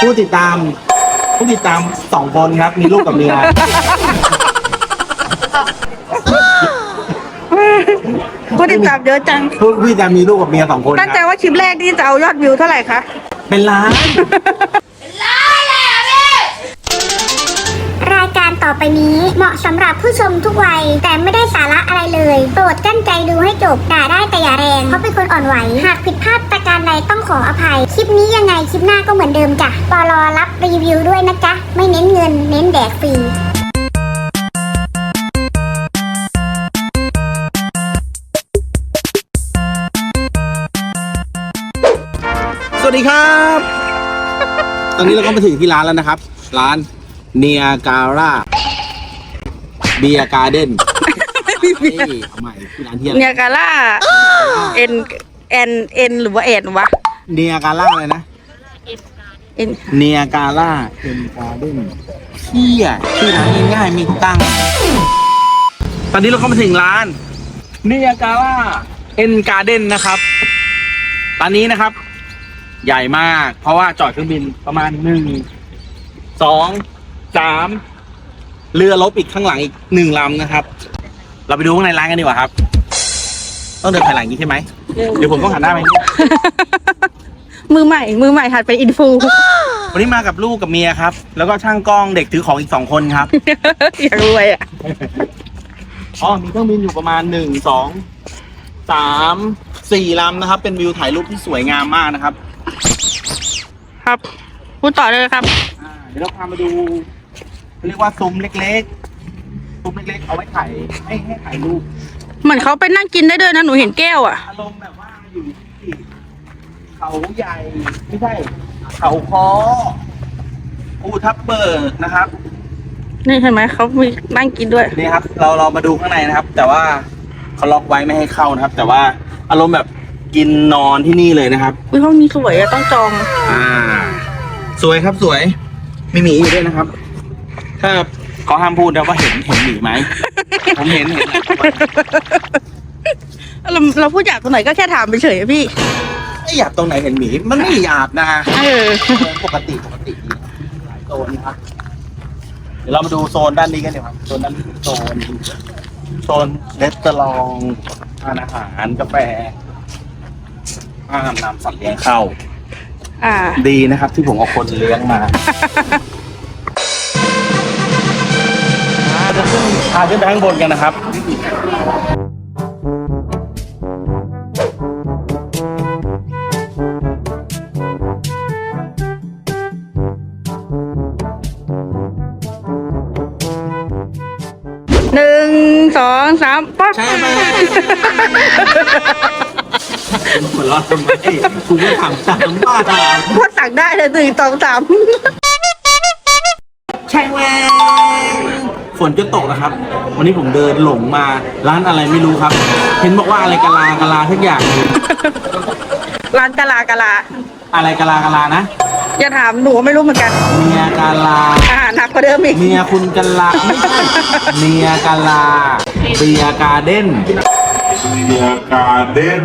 ผู้ติดตาม ผู้ติดตามสองคนครับ มีลูกกับเมียผู้ติดตามเยอะจังผู้ผู้ติดตามมีลูกกับเมียสองคนคตั้งใจรับว่าคลิปแรกนี่จะเอายอดวิวเท่าไหร่คะ เป็นล้าน ต่อไปนี้ เหมาะสำหรับผู้ชมทุกวัย แต่ไม่ได้สาระอะไรเลย โปรดกั้นใจดูให้จบด่าได้แต่อย่าแรงเพราะเป็นคนอ่อนไหว หากผิดพลาดประการใดต้องขออภัย คลิปนี้ยังไงคลิปหน้าก็เหมือนเดิมจ้ะปอลอรับรีวิวด้วยนะจ๊ะไม่เน้นเงิน เน้นแดกฟรีสวัสดีครับ ตอนนี้เราก็มาถึงที่ร้านแล้วนะครับ ร้าน เนียการ่าเบียการ์เด้นเอาใหม่ที่ร้านที่อะไรเนียกาล่าเอ็นเอ็นเอ็นหรือว่าเอ็นวะเนียการ่าอะไรนะเอ็นเนียการ่าเอ็นการ์เด้นเที่ยชื่อร้านง่ายๆมีตั้งตอนนี้เราก็มาถึงร้านเนียการ่าเอ็นการ์เด้นนะครับร้านนี้นะครับ ใหญ่มาก เพราะว่าจอดเครื่องบินประมาณหนึ่งสอง สามเรือลบอีกข้างหลังอีกหนึ่งลำนะครับ เราไปดูข้างในร้านกันดีกว่าครับ ต้องเดินถอยหลังอย่างนี้ใช่ไหมเดี๋ยวผมต้องหันหน้าไปอย่างนี้มือใหม่ มือใหม่หัดเป็นอินฟู วันนี้มากับลูกกับเมียครับ แล้วก็ช่างกล้องเด็กถือของอีกสองคนครับ อยากรวยอะ อ๋อ มีเครื่องบินอยู่ประมาณหนึ่งสองสามสี่ลำนะครับ เป็นวิวถ่ายรูปที่สวยงามมากนะครับ ครับ พูดต่อเลยครับ อ่าเดี๋ยวเราพามาดู เขาเรียกว่าซุ้มเล็กๆซุ้มเล็กๆเอาไว้ถ่ายให้ให้ถ่ายรูปเหมือนเขาไปนั่งกินได้ด้วยนะหนูเห็นแก้วอะ อารมณ์แบบว่าอยู่ที่เขาใหญ่ไม่ใช่ เขาคอภูทับเบิกนะครับนี่เห็นไหมเขามีนั่งกินด้วย นี่ครับ เราเรามาดูข้างในนะครับ แต่ว่าเขาล็อกไว้ไม่ให้เข้านะครับ แต่ว่าอารมณ์แบบกินนอนที่นี่เลยนะครับ อุ้ยห้องนี้สวยอะต้องจอง อ่า สวยครับสวยมีหมีอยู่ด้วยนะครับ ถ้าเขาห้ามพูดนะว่าเห็นเห็นหมีไหม ผมเห็นเห็นเราเราพูดอยากตรงไหนก็แค่ถามไปเฉยอะพี่ ไม่หยาบตรงไหนเห็นหมี มันไม่หยาบนะเออ ปกติปกติดีหลายโซนนะครับ เดี๋ยวเรามาดูโซนด้านนี้กันดีกว่าโซนด้านนี้คือโซนโซนเรสเตอรองทานอาหารกาแฟห้ามนำสัตว์เลี้ยงเข้า อ่า ดีนะครับ ที่ผมเอาคนเลี้ยงมา จะขึ้นพาขึ้นไปข้างบนกันนะครับหนึ่งสองสามปั๊บใช่ไหมหัวเราะทำไมคุณก็ถามตามบ้าตามพูดสั่งได้เลยหนึ่งสองสามใช่แว ฝนจะตกแล้วครับ วันนี้ผมเดินหลงมาร้านอะไรไม่รู้ครับ เห็นบอกว่าอะไรกะลากะลาทุกอย่างหนึ่งร้านกะลากะลา อะไรกะลากะลานะอย่าถามหนูไม่รู้เหมือนกัน เมียกะลาอาหารหนักกว่าเดิมอีก เมียคุณกะลาไม่ใช่เมียกะลาเบียร์การ์เด้น Via Garden.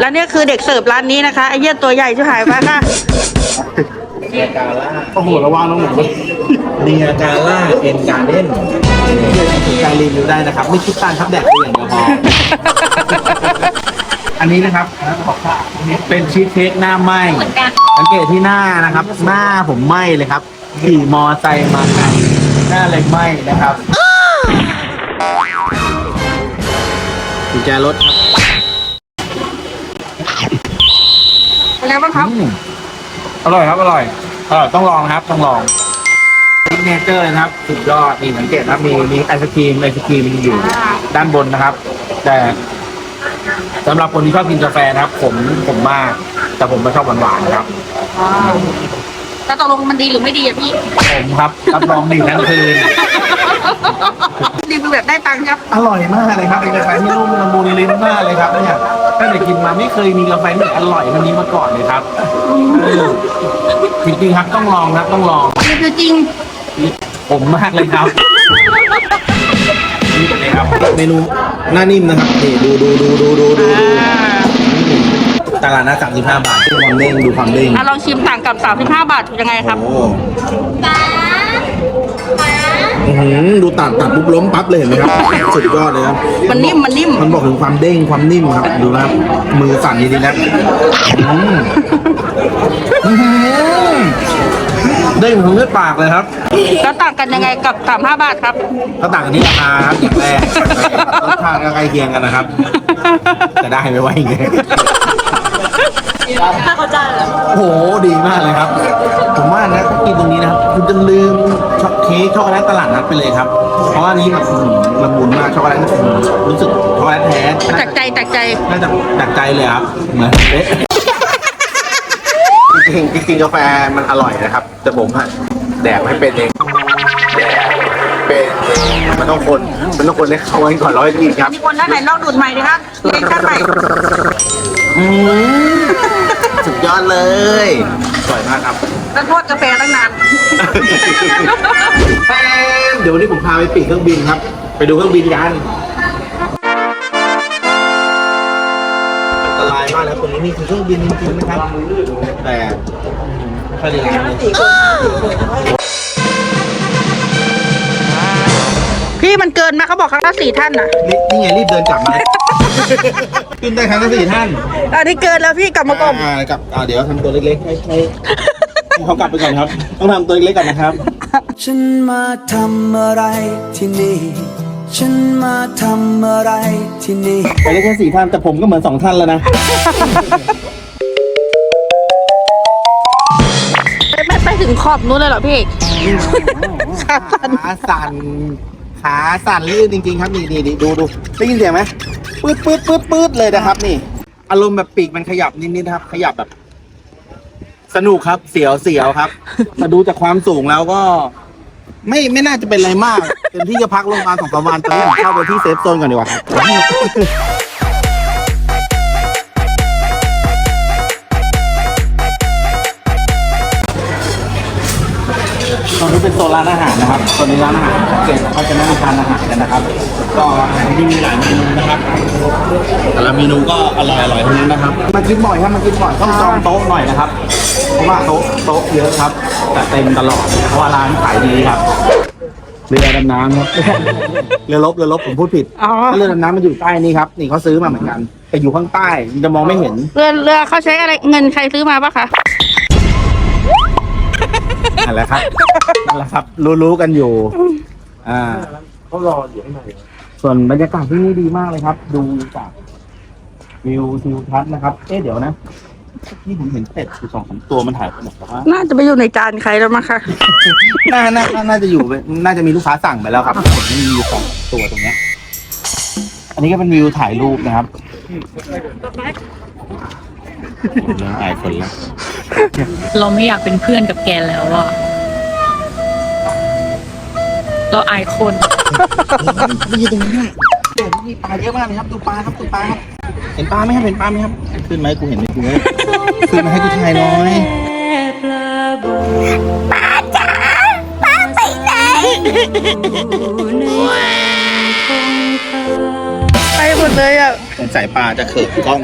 แล้วเนี่ยคือเด็กเสิร์ฟร้านนี้นะคะไอ้เหี้ยตัวใหญ่ที่หายไปค่ะ เมียกาล่าโอ้โหระวังน้องหนูเมียกาล่าเอ็นการ์เด้นถึงการรีวิวได้นะครับ ไม่คิดตังค์ครับแดกไปอย่างเดียวพอ อันนี้นะครับเป็นชีสเค้กหน้าไหมสังเกตที่หน้านะครับ หน้าผมไหมเลยครับขี่มอไซค์มาหน้าเลยไหมนะครับกุญแจรถครับเป็นไงบ้างครับ อร่อยครับอร่อยเออต้องลองนะครับต้องลองซิกเนเจอร์นะครับสุดยอดนี่สังเกตนะครับมีมีไอศครีมไอศครีมอยู่ด้านบนนะครับ แต่สำหรับคนที่ชอบกินกาแฟนะครับ ผมผมมาก แต่ผมไม่ชอบหวานๆนะครับแล้ วตกลงมันดีหรือไม่ดีอะพี่ ผมครับรับรองดีทั้งคืน รีวิวแบบได้ตังค์ครับอร่อยมากเลยครับเป็นกาแฟที่นุ่มละมุนลิ้นมากเลยครับเนี่ยตั้งแต่กินมาไม่เคยมีกาแฟที่ไหนอร่อยเท่านี้มาก่อนเลยครับเออจริงๆครับต้องลองครับต้องลองรีวิวจริง ผมมากเลยครับนี่เลยครับเมนูหน้านิ่มนะครับนี่ดูดูดูดูดูดูดูอ่านี่ ตลาดนัด35 บาทดูความเด้งดูความเด้งอะลองชิมต่างกับ 35 บาทยังไงครับ โอ้อื้อหือดูตัดตัดปุ๊บล้มปั๊บเลยเห็นไหมครับสุดยอดเลยครับมันนิ่มมันนิ่ม มันบอกถึงความเด้งความนิ่มครับดูนะครับมือสั่นดีๆนะอืมอื้อหือเด้งถึงเลือดปากเลยครับ แล้วต่างกันยังไงกับ 35 บาทครับ ก็ต่างกันที่ราคาครับอย่างแรกรสชาติก็ใกล้เคียงกันนะครับ จะได้ไหมวะอย่างเงี้ย โอ้โหดีมากเลยครับ ผมว่านะถ้ากินตรงนี้นะครับ คุณจะลืมช็อกเค้กช็อกโกแลตตลาดนัดไปเลยครับ เพราะว่านี้แบบอื้อหือละมุนมากช็อกโกแลตนี่ผมรู้สึกช็อกโกแลตแท้จากใจจากใจ น่าจะจากใจเลยครับเหมือนเอ๊ะจริงๆจริงๆกาแฟมันอร่อยนะครับ แต่ผมอะแดกไม่เป็นเอง มันต้องคน มันต้องคนให้เข้ากันก่อนร้อยทีครับ มีคนด้านไหนลองดูดใหม่ดิครับเรียกขั้นใหม่อืมสุดยอดเลยสวยมากครับแล้วโทษกาแฟตั้งนานแป้งเดี๋ยววันนี้ผมพาไปปีกเครื่องบินครับ ไปดูเครื่องบินกันอันตรายมากแล้วตรงนี้นี่คือเครื่องบินจริงๆนะครับแต่ไม่ค่อยได้ล้างเลย พี่มันเกินไหมเขาบอกครั้งละสี่ท่านน่ะนี่นี่ไงรีบเดินกลับมา ขึ้นได้ครั้งละสี่ท่านอันนี้เกินแล้วพี่กลับมาก่อนอ่ากลับอ่าเดี๋ยวทำตัวเล็กๆให้ให้ให้เขากลับไปก่อนครับ ต้องทำตัวเล็กๆก่อนนะครับ ฉันมาทำอะไรที่นี่ ฉันมาทำอะไรที่นี่ ไปได้แค่สี่ท่านแต่ผมก็เหมือนสองท่านแล้วนะไม่ไม่ไปถึงขอบนู้นเลยเหรอพี่เอก ขาสั่น ขาสั่น ขาสั่นลื่นจริง ๆ ครับนี่นี่นี่ดูดูได้ยินเสียงไหมปื๊ดปื๊ดปื๊ดปื๊ดเลยนะครับ นี่ อารมณ์แบบปีกมันขยับนิดๆนะครับ ขยับแบบ สนุกครับเสียวเสียวครับแต่ดูจากความสูงแล้วก็ ไม่ไม่น่าจะเป็นอะไรมากเต็มที่จะพักโรงพยาบาลสองสามวันตอนนี้ผมเข้าไปที่เซฟโซนก่อนดีกว่าครับ ตรงนี้เป็นโซนร้านอาหารนะครับโซนนี้ร้านอาหารสังเกตเขาจะนั่งทานอาหารกันนะครับ ก็อาหารที่มีหลายเมนูนะครับ แต่ละเมนูก็อร่อยอร่อยทั้งนั้นนะครับ มากินบ่อยครับมากินบ่อยต้องจองโต๊ะหน่อยนะครับ เพราะว่าโต๊ะโต๊ะเยอะครับ แต่เต็มตลอด เพราะว่าร้านขายดีครับเรือดำน้ำครับ เรือลบเรือลบผมพูดผิดอ๋อถ้าเรือดำน้ำมันอยู่ใต้นี่ครับ นี่เขาซื้อมาเหมือนกัน แต่อยู่ข้างใต้มันจะมองไม่เห็น เรือเรือเขาใช้อะไรเงินใครซื้อมาปะคะ นั่นแหละครับนั่นแหละครับ รู้ๆกันอยู่ อ่า เขารออยู่ข้างในส่วนบรรยากาศที่นี่ดีมากเลยครับ ดูจากวิวทิวทัศน์นะครับ เอ๊ะเดี๋ยวนะที่ผมเห็นเป็ดอยู่สองสามตัวมันถ่ายไปหมดแล้วว่าน่าจะไปอยู่ในจานใครแล้วมั้งคะน่าน่าน่าน่าจะอยู่เป็นน่าจะมีลูกค้าสั่งไปแล้วครับเห็นมันมีอยู่สองตัวตรงเนี้ย อันนี้ก็เป็นวิวถ่ายรูปนะครับเริ่มอายคนแล้ว เราไม่อยากเป็นเพื่อนกับแกแล้วอะเราอายคนนี่ตรงนี้โอ้โหมีปลาเยอะมากเลยครับดูปลาครับดูปลาครับ เห็นปลาไหมครับเห็นปลาไหมครับขึ้นไหมกูเห็นไหมกูเนี่ยขึ้นมาให้กูถ่ายหน้อยไปหมดเลยอะ สงสัยปลาจะเขินกล้อง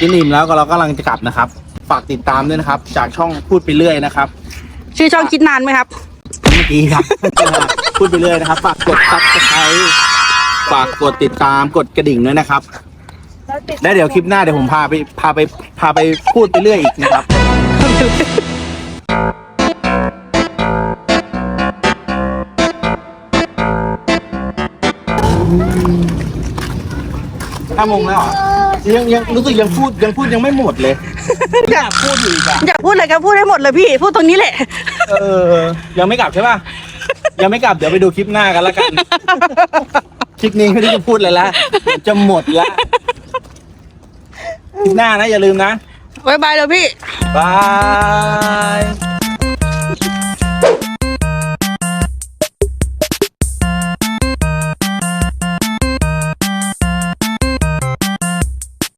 กินอิ่มแล้วก็เรากำลังจะกลับนะครับ ฝากติดตามด้วยนะครับ จากช่องพูดไปเรื่อยนะครับชื่อช่องคิดนานไหมครับ เมื่อกี้ครับ พูดไปเรื่อยนะครับ ฝากกดซับสไครต์ฝากกดติดตามกดกระดิ่งด้วยนะครับ และเดี๋ยวคลิปหน้าเดี๋ยวผมพาไปพาไปพาไปพูดไปเรื่อยอีกนะครับห้าโมงแล้วเหรอยังยังรู้สึกยังพูดยังพูดยังไม่หมดเลย อยากพูดอยู่อีกอะอยากพูดอะไรก็พูดให้หมดเลยพี่ พูดตรงนี้แหละ เออ ยังไม่กลับใช่ป่ะ ยังไม่กลับเดี๋ยวไปดูคลิปหน้ากันแล้วกัน คลิปนี้ไม่ได้จะพูดเลยละเดี๋ยวจะหมดละคลิปหน้านะอย่าลืมนะ บ๊ายบายเลยพี่ บาย